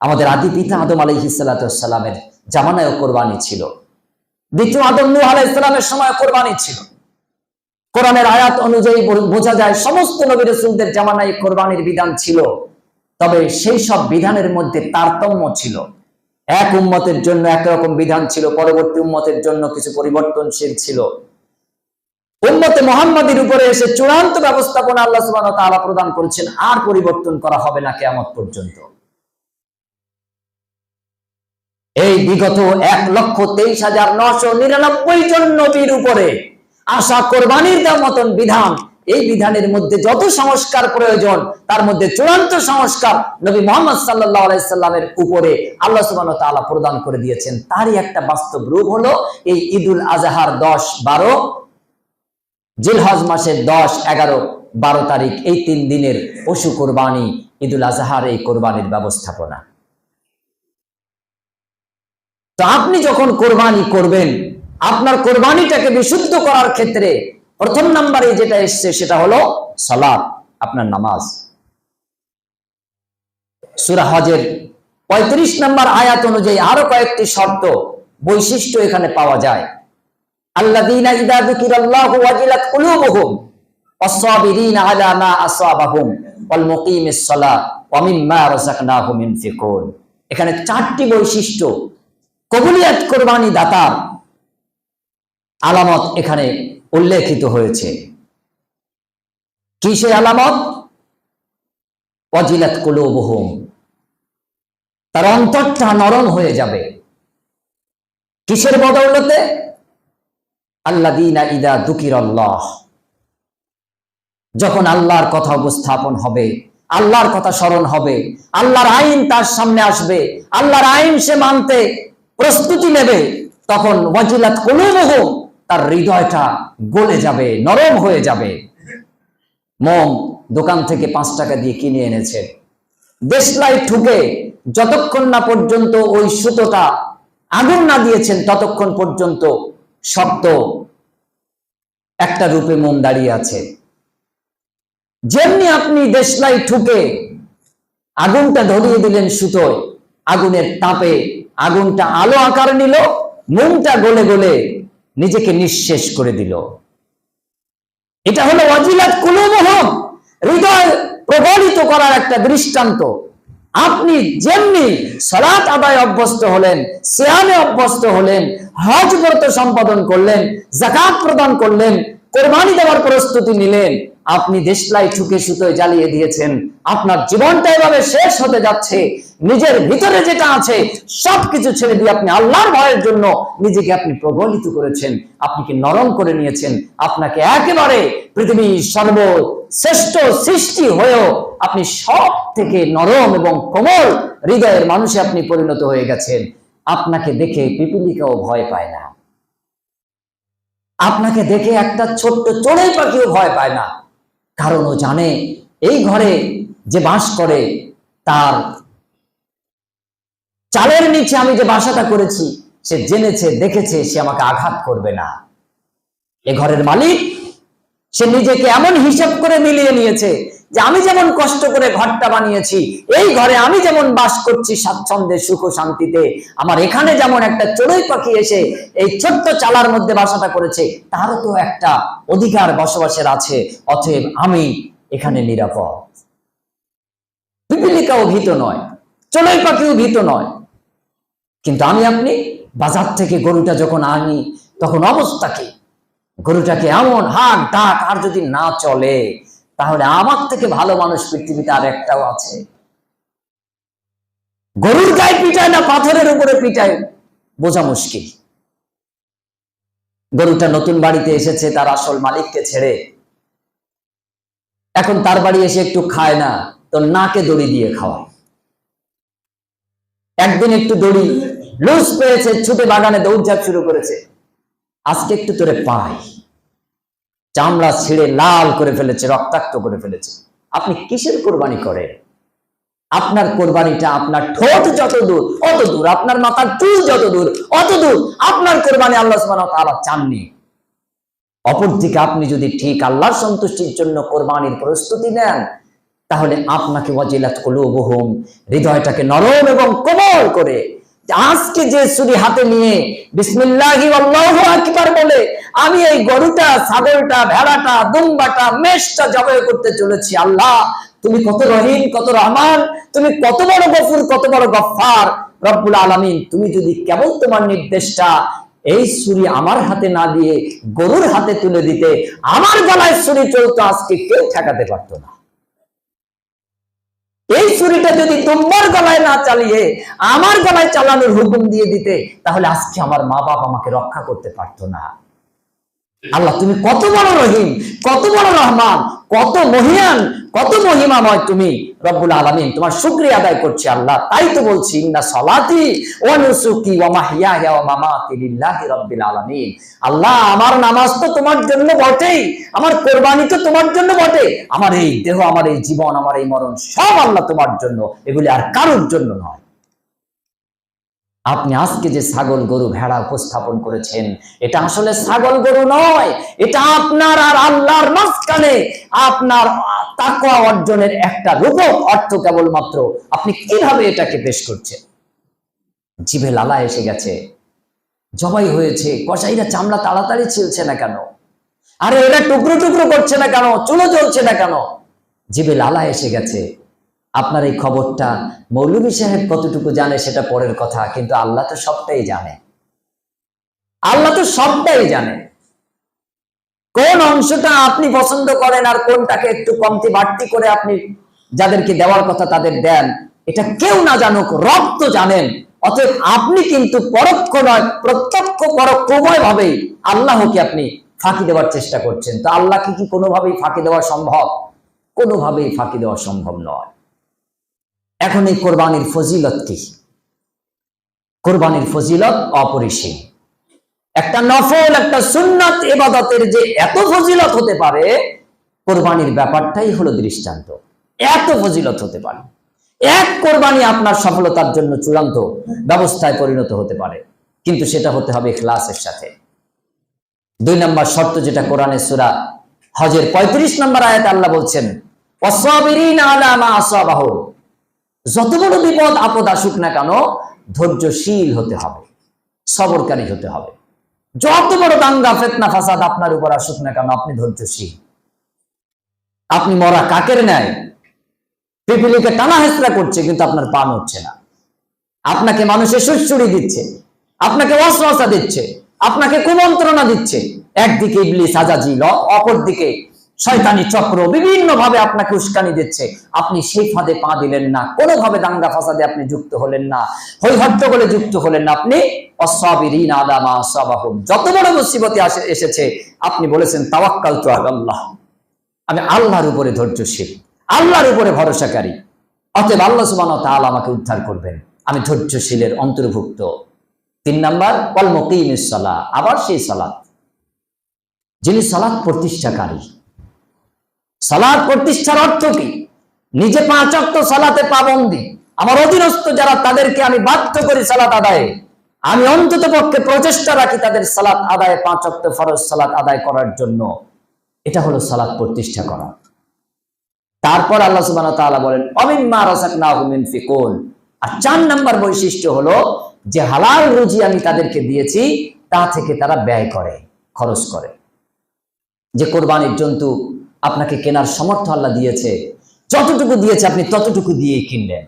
আমাদের আদি পিতা আদম আলহিসাল্লামের জামানায় কোরবানি ছিল। দ্বিতীয় আদম নূহ আলাইসালামের সময় কোরবানি ছিল। কোরআনের আয়াত অনুযায়ী বোঝা যায় সমস্ত নবী রসুলদের জামানায় কোরবানির বিধান ছিল। তবে সেই সব বিধানের মধ্যে তারতম্য ছিল। এক উম্মতের জন্য একরকম বিধান ছিল, পরবর্তী উম্মতের জন্য কিছু পরিবর্তনশীল ছিল। উম্মতে মোহাম্মদের উপরে এসে চূড়ান্ত ব্যবস্থাপনা আল্লাহ সুবহানাহু ওয়া তাআলা প্রদান করেছেন, আর পরিবর্তন করা হবে না কেয়ামত পর্যন্ত। এই বিগত এক লক্ষ তেইশ হাজার নশো নিরানব্বই জন নবীর উপরে আশা কোরবানির মতন বিধান, এই বিধানের মধ্যে যত সংস্কার প্রয়োজন, তার মধ্যে চূড়ান্ত সংস্কার নবী মোহাম্মদ সাল্লাহ আলাইসাল্লামের উপরে আল্লাহ সুবাহ তাআলা প্রদান করে দিয়েছেন। তারই একটা বাস্তব রূপ হলো এই ঈদুল আজহার দশ বারো, জিলহজ মাসের দশ এগারো বারো তারিখ, এই তিন দিনের পশু কোরবানি, ঈদুল আজহার এই কোরবানির ব্যবস্থাপনা। তো আপনি যখন কোরবানি করবেন, আপনার কোরবানিটাকে বিশুদ্ধ করার ক্ষেত্রে প্রথম নাম্বারে যেটা এসছে সেটা হলো সালাত, আপনার নামাজ। সুরা হজের পঁয়ত্রিশ নম্বর আয়াত অনুযায়ী আরও কয়েকটি শর্ত, বৈশিষ্ট্য এখানে পাওয়া যায়। এখানে চারটি বৈশিষ্ট্য কবুলিয়াত কোরবানি দাতার আলামত এখানে উল্লেখিত হয়েছে। কি সেই আলামত? অজিলাত কুলুবুহুম। তার অন্তরটা নরম হয়ে যাবে। কিসের বদৌলতে? আল্লাযীনা ইদা দুকিরাল্লাহ। যখন আল্লাহর কথা উপস্থাপন হবে, আল্লাহর কথা স্মরণ হবে, আল্লাহর আইন তার সামনে আসবে, আল্লাহর আইন সে মানতে প্রস্তুতি নেবে, তখন ওয়াজিলাত কুলুবুহুম তার হৃদয়টা গলে যাবে, নরম হয়ে যাবে। মম দোকান থেকে পাঁচ টাকা দিয়ে কিনে এনেছে। দেশলাই ঠুকে যতক্ষণ না পর্যন্ত ওই সুতোটা আগুন না দিয়েছেন, ততক্ষণ পর্যন্ত শক্ত একটা রূপে মন দাঁড়িয়ে আছে। যেমনি আপনি দেশলাই ঠুকে আগুনটা ধরিয়ে দিলেন সুতোয়, আগুনের তাপে আগুনটা আলো আকার নিল মোমটা গলে গলে নিজেকে নিঃশেষ করে দিল। এটা হলো অজিলাত কুলুমহম হৃদয় প্রবলিত করার একটা দৃষ্টান্ত। আপনি যেমনি সালাত আদায় অভ্যস্ত হলেন, সিয়ামে অভ্যস্ত হলেন, হজ ব্রত সম্পাদন করলেন জাকাত প্রদান করলেন, কোরবানি দেওয়ার প্রস্তুতি নিলেন আপনি দেশলাই ঠুকে সুতোয় জ্বালিয়ে দিয়েছেন। আপনার জীবনটা এভাবে শেষ হতে যাচ্ছে। নিজের ভিতরে যেটা আছে, সবকিছু ছেড়ে দিয়ে আপনি আল্লাহর ভয়ের জন্য নিজেকে আপনি প্রবলিত করেছেন। আপনি কি নরম করে নিয়েছেন? আপনাকে একেবারে পৃথিবীর সর্বশ্রেষ্ঠ সৃষ্টি হয়েও আপনি সব থেকে নরম এবং কোমল হৃদয়ের মানুষে আপনি পরিণত হয়ে গেছেন। আপনাকে দেখে পিপিলিকাও ভয় পায় না। আপনাকে দেখে একটা ছোট্ট চড়ুই পাখিও ভয় পায় না। কারণ ও জানে। এই ঘরে যে বাস করে, তার চালের নিচে আমি যে বাসাটা করেছি, সে জেনেছে, দেখেছে, সে আমাকে আঘাত করবে না। এ ঘরের মালিক, সে নিজেকে এমন হিসাব করে মিলিয়ে নিয়েছে যে আমি যেমন কষ্ট করে ঘরটা বানিয়েছি, এই ঘরে আমি যেমন বাস করছি স্বাচ্ছন্দ্যে, সুখ শান্তিতে, আমার এখানে যেমন একটা চড়ুই পাখি এসে এই ছোট্ট চালার মধ্যে বাসাটা করেছে, তারও তো একটা অধিকার বসবাসের আছে, অতএব আমি এখানে নিরাপদ। পিপিলিকাও ভীত নয়, চড়ুই পাখিও ভীত নয়। কিন্তু আমি আপনি, বাজার থেকে গরুটা যখন আনি, তখন অবস্থা কি? গরুটাকে এমন হাক ডাক আর যদি না চলে তাহলে আমার থেকে ভালো মানুষ পৃথিবীতে আর একটাও আছে। গরুর গায়ে পিটায় না, পাথরের উপরে পিটায়, বোঝা মুশকিল। গরুটা নতুন বাড়িতে এসেছে, তার আসল মালিককে ছেড়ে। এখন তার বাড়ি এসে একটু খায় না, তো নাকে দড়ি দিয়ে খাওয়ায়। একদিন একটু দড়ি লুজ পেয়েছে, ছুটে বাগানে দৌড়ঝাঁপ শুরু করেছে। আজকে একটু তোরে পাই। চামড়া ছিঁড়ে লাল করে ফেলেছে, রক্তাক্ত করে ফেলেছে। আপনি কিসের কোরবানি করেন? আপনার কোরবানিটা আপনার ঠোঁট যত দূর, অত দূর, আপনার মাথার চুল যত দূর, অত দূর, আপনার কোরবানি আল্লাহ সুবহানাহু ওয়া তাআলা চাননি। অপরদিকে আপনি যদি ঠিক আল্লাহর সন্তুষ্টির জন্য কোরবানির প্রস্তুতি নেন, তাহলে আপনাকে ওয়াজিলাত কুলুবুহুম, হৃদয়টাকে নরম এবং কোমল করে আজকে যে ছুরি হাতে নিয়ে বিসমিল্লাহি আল্লাহু আকবার বলে, আমি এই গরুটা, ছাগলটা, ভেড়াটা, দুম্বাটা, মেষটা জবাই করতে চলেছি, আল্লাহ, তুমি কত রহিম, কত রহমান, তুমি কত বড় গফুর, কত বড় গফফার। রব্বুল আলামিন, তুমি যদি কেবল তোমার নির্দেশটা এই ছুরি আমার হাতে না দিয়ে গরুর হাতে তুলে দিতে, আমার গলায় ছুরি চলতো, আজকে কেউ ঠেকাতে পারতো না। এই ছুরিটা যদি তোমার গলায় না চালিয়ে আমার গলায় চালানোর হুকুম দিয়ে দিতে, তাহলে আজকে আমার মা বাপ আমাকে রক্ষা করতে পারতো না। আল্লাহ তুমি কত বড় রহিম, কত বড় রহমান, কত মহিয়ান, কত মহিমাময় তুমি, রব্বুল আলামিন। তোমার শুকরিয়া আদায় করছি আল্লাহ। তাই তো বলছি, ইন্না সলাতি ওয়া নুসুকি ওয়া মাহইয়ায়া ওয়া মামাতি লিল্লাহি রাব্বিল আলামিন। আল্লাহ, আমার নামাজ তো তোমার জন্য বটেই, আমার কোরবানি তো তোমার জন্য বটে। আমার এই দেহ, আমার এই জীবন, আমার এই মরণ সব আল্লাহ তোমার জন্য, এগুলি আর কারোর জন্য নয়। আপনি আজকে যে ছাগল গরু ভেড়া উপস্থাপন করেছেন, এটা আসলে ছাগল গরু নয়, এটা আপনার আর আল্লাহর মাঝখানে আপনার তাকওয়া অর্জনের একটা রূপক অর্থ কেবলমাত্র। আপনি কীভাবে এটাকে পেশ করছেন? জিভে লালা এসে গেছে, জবাই হয়েছে, কসাইরা চামড়া তাড়াতাড়ি ছিলছে না কেন? আরে এরা টুকরো টুকরো করছে না কেন? চুলো চলছে না কেন? জিভে লালা এসে গেছে আপনার এই খবরটা মৌলভী সাহেব কতটুকু জানে সেটা পরের কথা, কিন্তু আল্লাহ তো সবটাই জানে। আল্লাহ তো সবটাই জানে। কোন অংশটা আপনি পছন্দ করেন আর কোনটাকে একটু কমতি বাড়তি করে আপনি যাদেরকে দেওয়ার কথা তাদের দেন, এটা কেউ না জানুক, রব তো জানেন। অতএব আপনি কিন্তু পরোক্ষ নয়, প্রত্যক্ষ পরোক্ষ উভয় ভাবেই আল্লাহকে আপনি ফাঁকি দেওয়ার চেষ্টা করছেন। তো আল্লাহকে কি কোনোভাবেই ফাঁকি দেওয়া সম্ভব? কোনোভাবেই ফাঁকি দেওয়া সম্ভব নয়। এখন এই কোরবানির ফজিলত কি? কোরবানির ফজিলত অপরিসীম। একটা নফল, একটা সুন্নাত এবাদতের যে এত ফজিলত হতে পারে, কোরবানির ব্যাপারটাই হলো দৃষ্টান্ত। এত ফজিলত হতে পারে। এক কোরবানি আপনার সফলতার জন্য চূড়ান্ত ব্যবস্থায় পরিণত হতে পারে, কিন্তু সেটা হতে হবে ক্লাসের সাথে। দুই নম্বর শর্ত যেটা কোরআনের সুরা হজের পঁয়ত্রিশ নম্বর আয়াতে আল্লাহ বলছেন অসাবিরিন আলা মা যত বড় বিপদ আপদ আসুক না কেন, ধৈর্যশীল হতে হবে, সবরকারী হতে হবে। যত বড় দাঙ্গা, ফেতনা, ফাসাদ আপনার উপর আসুক না কেন, আপনি ধৈর্যশীল। আপনি মরা কাকের ন্যায়, পিপিলিকে টানা হেসরা করছে, কিন্তু আপনার পান হচ্ছে না। আপনাকে মানুষের সুশ্রুড়ি দিচ্ছে, আপনাকে অশ্বাসা দিচ্ছে, আপনাকে কুমন্ত্রণা দিচ্ছে। একদিকে ইবলিস আজাজিল অপরদিকে শয়তানি চক্র বিভিন্ন ভাবে আপনাকে উস্কানি দিচ্ছে। আপনি সেই ফাঁদে পা দিলেন না। কোনোভাবে দাঙ্গা ফাসাদে আপনি যুক্ত হলেন না। হই হট্টগোলে যুক্ত হলেন না আপনি। যত বড় মুসিবতে এসেছে, আপনি বলেছেন তাওয়াক্কাল তো আল্লাহ আমি আল্লাহর উপরে ধৈর্যশীল। আল্লাহর উপরে ভরসাকারী। অতএব আল্লাহ সুবান তাআলা আমাকে উদ্ধার করবেন। আমি ধৈর্যশীলের অন্তর্ভুক্ত। তিন নাম্বার কলমকিমিসালা আবার সেই সালাত। যিনি সালাত প্রতিষ্ঠাকারী। সালাদ প্রতিষ্ঠার অর্থ কি? নিজে পাঁচ অক্ত সালাতে পাবন্দি। আমার অধীনস্থ যারা, তাদেরকে আমি বাধ্য করি সালাত আদায়ে। আমি অন্তত পক্ষে প্রচেষ্টা রাখি তাদের সালাত আদায়ে, পাঁচ অক্ত ফরজ সালাত আদায় করার জন্য। এটা হলো সালাত প্রতিষ্ঠা করা। তারপর আল্লাহ সুবহানাহু ওয়া তাআলা বলেন অমিম্মা রাযাকনাহুম ইনফিকুন আর চার নাম্বার বৈশিষ্ট্য হলো, যে হালাল রুজি আমি তাদেরকে দিয়েছি, তা থেকে তারা ব্যয় করে, খরচ করে। যে কোরবানির জন্তু আপনাকে কেনার সমর্থ আল্লাহ দিয়েছে। যতটুকু দিয়েছে আপনি ততটুকু দিয়েই কিনলেন।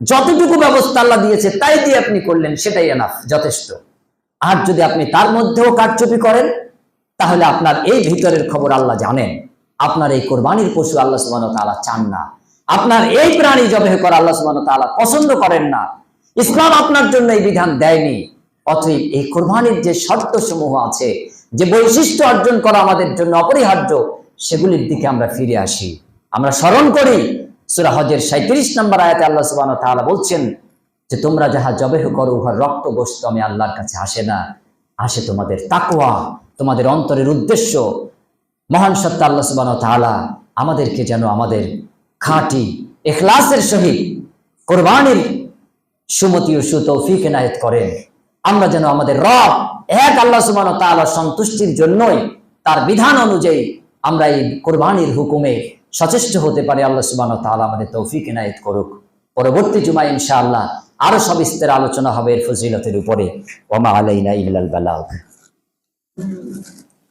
যতটুকু ব্যবস্থা আল্লাহ দিয়েছে, তাই দিয়ে আপনি করলেন, সেটাই এনাফ যথেষ্ট। আর যদি আপনি তার মধ্যেও কারচুপি করেন, তাহলে আপনার এই ভিতরের খবর আল্লাহ জানেন। আপনার এই কোরবানির পশু আল্লাহ সুবাহ তাআলা চান না। আপনার এই প্রাণী জবেহ করা আল্লাহ সুবাহ তাআলা পছন্দ করেন না। ইসলাম আপনার জন্য এই বিধান দেয়নি। অতএব এই কোরবানির যে শর্ত সমূহ আছে, যে বৈশিষ্ট্য অর্জন করা আমাদের জন্য অপরিহার্য সেগুলির দিকে আমরা ফিরে আসি। আমরা স্মরণ করি সুরা হজের সাঁত্রিশ নম্বর আয়াতে আল্লাহ সুবাহ তাআলা বলছেন যে, তোমরা যাহা জবেহ করো, উহার রক্ত গোস্ত আমি আল্লাহর কাছে আসে না। আসে তোমাদের তাকওয়া, তোমাদের অন্তরের উদ্দেশ্য। মহান সত্তা আল্লাহ সুবাহ তাআলা আমাদেরকে যেন আমাদের খাঁটি এখলাসের সহিত কোরবানির সুমতি ও সুতৌফিক এনায়েত করেন। আমরা যেন আমাদের রব এক আল্লাহ সুবাহ তাআলার সন্তুষ্টির জন্যই তার বিধান অনুযায়ী আমরা এই কোরবানির হুকুমে সচেষ্ট হতে পারি। আল্লাহ সুবাহ তাহলে আমাদের তৌফিক এনায়েত করুক। পরবর্তী জুমায় ইনশাআল্লাহ আরও সবিস্তার আলোচনা হবে এর ফজিলতের উপরে। ওমা আলাইনা ইল্লাল বালাগ।